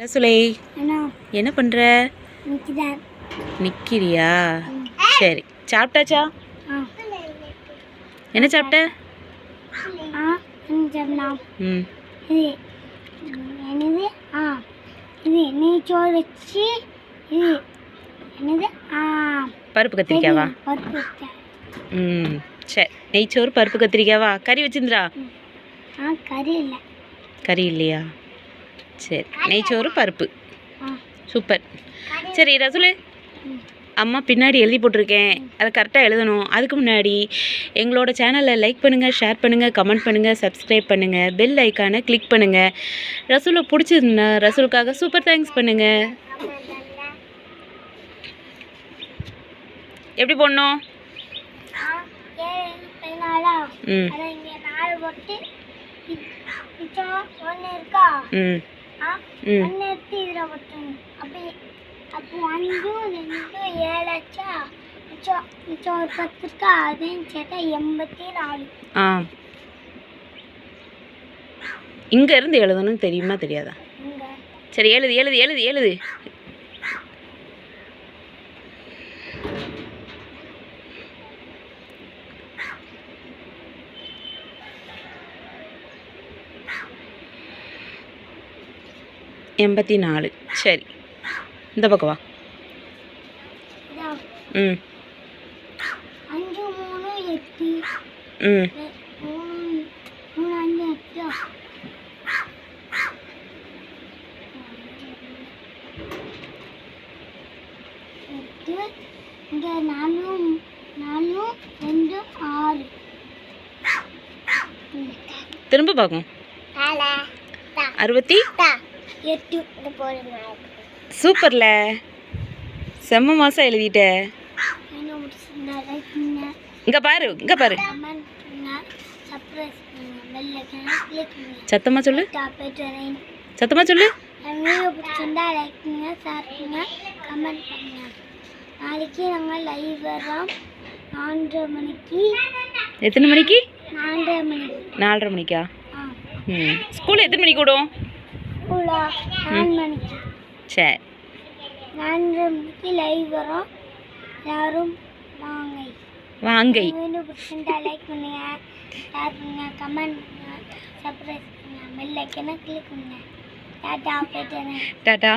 ரசுலை அண்ணா. என்ன பண்ணுற நிற்கிறியா சரி. சாப்பிட்டாச்சா? ஆ. என்ன சாப்பிட்ட? ம். என்னது? ஆ இது நெய்ச்சோறு வச்சு இது என்னது? ஆ. பருப்பு கத்திரிக்காவா? ம். சரி நெய்ச்சோறு பருப்பு கத்திரிக்காவா? கறி வச்சிருந்தா ஆ கறி இல்லை. கறி இல்லையா? சரி நெய்ச்சோறு பருப்பு. சூப்பர். சரி ரசுலு அம்மா பின்னாடி எழுதி போட்டிருக்கேன். அதை கரெக்டாக எழுதணும். அதுக்கு முன்னாடி எங்களோட சேனலை லைக் பண்ணுங்கள் ஷேர் பண்ணுங்கள் கமெண்ட் பண்ணுங்கள் சப்ஸ்கிரைப் பண்ணுங்கள் பெல் ஐக்கானை கிளிக் பண்ணுங்கள் ரசூலை பிடிச்சிருந்தா ரசூலுக்காக சூப்பர் தேங்க்ஸ் பண்ணுங்கள் எப்படி போடணும்? ம். ம். போட்டணும் அப்படி அப்போ அஞ்சும் ரெண்டும் ஏழாச்சா மிச்சம் மிச்சம் ஒரு பத்து இருக்கா? அதையும் சேர்த்தா எண்பத்தி நாலு. ஆ. இங்கே இருந்து எழுதணும் தெரியுமா தெரியாதா? சரி எழுது எழுது எழுது எழுது. எண்பத்தி நாலு. சரி. இந்த பக்கம் வா. ம். ம். இங்கே நாலும் நாலும் ரெண்டு ஆறு. திரும்ப பார்க்கும் அறுபத்தி? சூப்பர்ல. செம்ம மாதம் எழுதிட்ட. இங்கே பாரு இங்கே பாரு. சத்தமாக சொல்லு. சத்தமாக சொல்லு. நாளைக்கு நாங்கள் லைவ் வர்றோம். நாலரை மணிக்கு. எத்தனை மணிக்கு? நாலரை மணிக்கு. நாலரை மணிக்கா? ம். ஸ்கூல் எத்தனை மணிக்கு விடும்? மணிக்கு சரி. நாலரை மணிக்கு லைவ் வரோம். யாரும் வாங்க. வாங்கை. வீடியோ பிடிச்சிருந்தா லைக் பண்ணுங்க. ஷேர் பண்ணுங்க. கமெண்ட் பண்ணுங்க. சப்ஸ்கிரைப் பண்ணுங்க. பெல் ஐக்கனை கிளிக் பண்ணுங்க. டாட்டா போயிட்டு இதோ.